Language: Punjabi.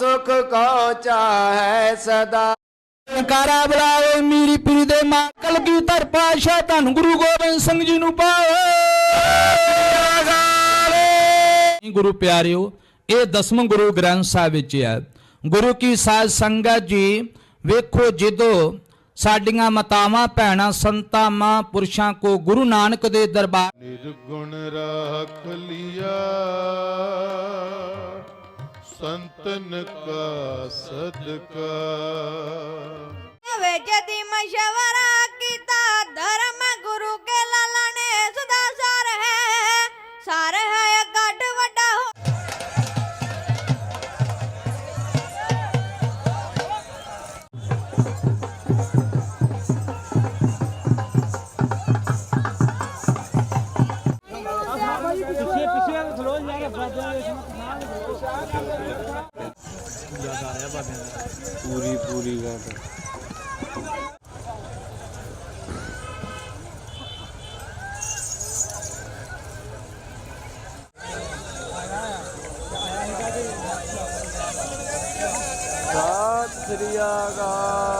ਸੁਖ ਕੋ ਚਾਹੈ ਸਦਾ। ਕਾਰਾ ਬੁਲਾਵੇ ਮੀਰੀ ਪੀਰੀ ਦੇ ਮਾਂ ਕਲਗੀ ਧਰ ਪਾਸ਼ਾ ਧੰਨ ਗੁਰੂ ਗੋਬਿੰਦ ਸਿੰਘ ਜੀ ਨੂੰ ਪਾਵੇ ਗੁਰੂ ਪਿਆਰਿਓ ਇਹ ਦਸਵਾਂ ਗੁਰੂ ਗ੍ਰੰਥ ਸਾਹਿਬ ਵਿੱਚ ਹੈ। ਗੁਰੂ ਕੀ ਸਾਧ ਸੰਗਤ ਜੀ ਵੇਖੋ ਜਦੋਂ ਸਾਡੀਆਂ ਮਾਤਾਵਾਂ ਭੈਣਾਂ ਸੰਤਾਂ ਮਾਂ ਪੁਰਸ਼ਾਂ ਕੋ ਗੁਰੂ ਨਾਨਕ ਦੇ ਦਰਬਾਰ ਨਿਰਗੁਣ ਰਾਖ ਲਿਆ। ਸੰਤਨ ਕਾ ਸਦਕਾ। ਵਿੱਚ ਦੀ ਮਸ਼ਵਰਾ ਕੀਤਾ ਧਰਮ ਗੁਰੂ ਕੇ ਲਾਲਾ ਨੇ ਸਦਾ ਸਰ ਹੈ। ਸਰ ਹੈ ਗੱਡ ਵੱਡਾ ਹੋ ਪੂਰੀ ਪੂਰੀ ਗੱਲ ਸਤਿ ਸ੍ਰੀ ਅਕਾਲ